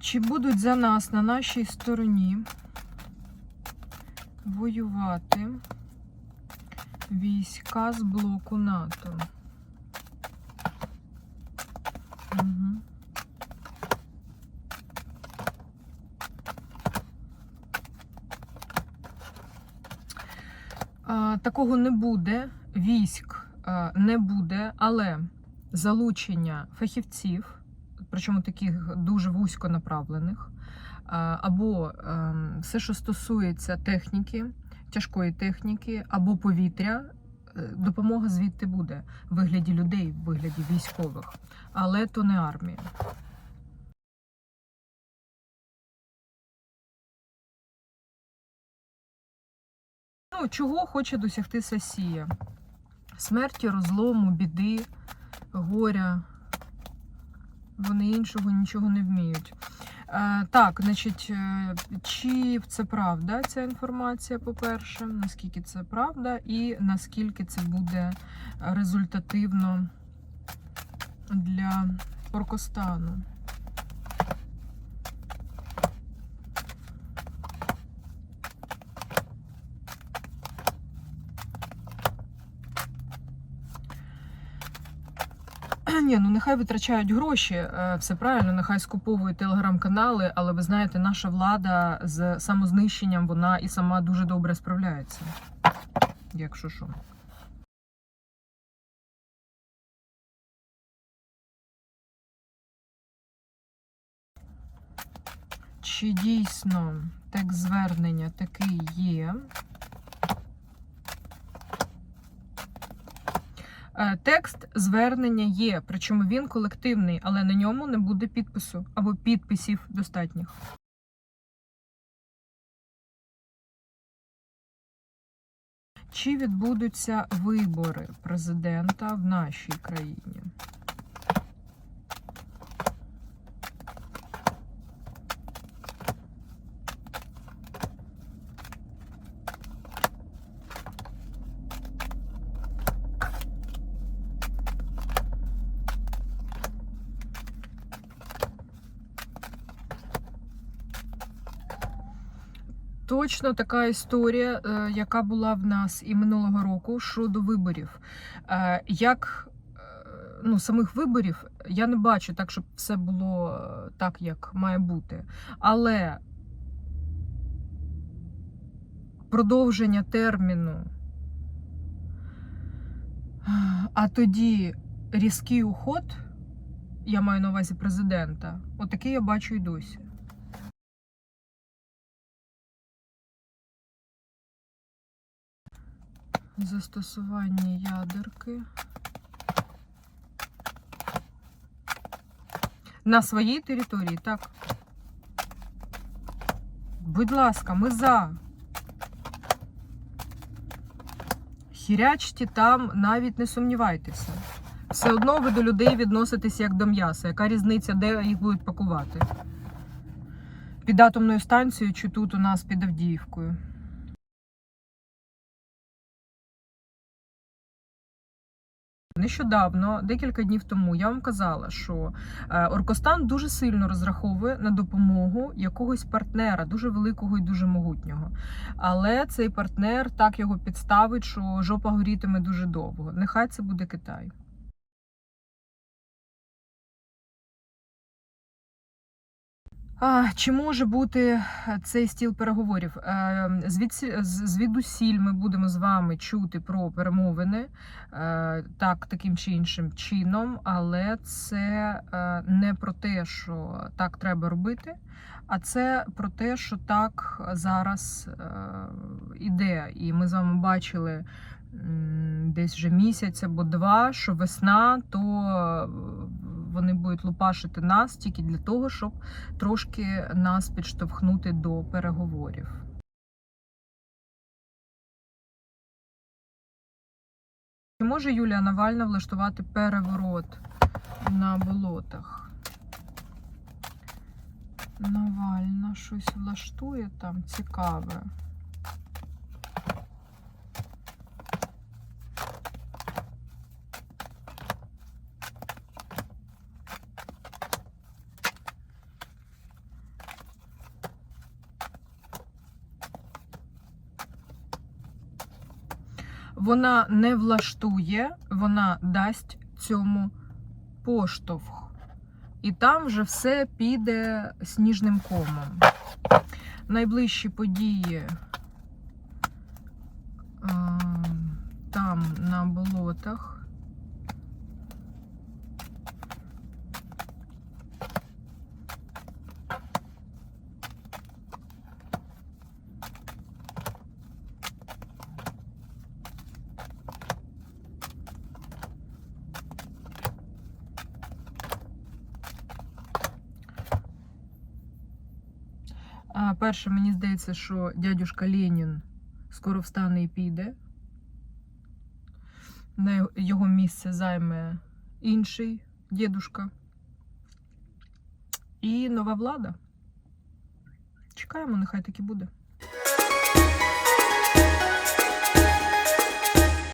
Чи будуть за нас на нашій стороні воювати війська з блоку НАТО? Такого не буде, військ не буде, але залучення фахівців, причому таких дуже вузько направлених, або ем, все, що стосується техніки, тяжкої техніки, або повітря, е, допомога звідти буде в вигляді людей, в вигляді військових, але то не армія. Ну, чого хоче досягти Сасія? Смерті, розлому, біди, горя. Вони іншого нічого не вміють. Е, так, значить, е, чи це правда, ця інформація, по-перше, наскільки це правда, і наскільки це буде результативно для Оркостану. Ні, ну нехай витрачають гроші, е, все правильно, нехай скуповують телеграм-канали, але ви знаєте, наша влада з самознищенням вона і сама дуже добре справляється. Якщо що. Чи дійсно текст звернення такий є? Текст звернення є, причому він колективний, але на ньому не буде підпису або підписів достатніх. Чи відбудуться вибори президента в нашій країні? Точно така історія, е, яка була в нас і минулого року щодо виборів. Е, Як е, ну, самих виборів я не бачу так, щоб все було так, як має бути. Але продовження терміну, а тоді різкий уход, я маю на увазі президента, отакий я бачу і досі. Застосування ядерки. На своїй території, так. Будь ласка, ми за. Хірячті там навіть не сумнівайтеся. Все одно ви до людей відноситесь як до м'яса. Яка різниця, де їх будуть пакувати? Під атомною станцією чи тут у нас під Авдіївкою? Нещодавно, декілька днів тому, я вам казала, що е, Оркостан дуже сильно розраховує на допомогу якогось партнера, дуже великого і дуже могутнього. Але цей партнер так його підставить, що жопа горітиме дуже довго. Нехай це буде Китай. А, чи може бути цей стіл переговорів? Е, звідусіль ми будемо з вами чути про перемовини е, так, таким чи іншим чином, але це е, не про те, що так треба робити, а це про те, що так зараз е, іде. І ми з вами бачили десь вже місяць або два, що весна, то е, вони будуть лупашити нас тільки для того, щоб трошки нас підштовхнути до переговорів. Чи може Юлія Навальна влаштувати переворот на болотах? Навальна щось влаштує там цікаве. Вона не влаштує, вона дасть цьому поштовх. І там вже все піде сніжним комом. Найближчі події там на болотах. А, перше, мені здається, що дядюшка Ленін скоро встане і піде. На його- місце займе інший дідушка. І нова влада. Чекаємо, нехай так і буде.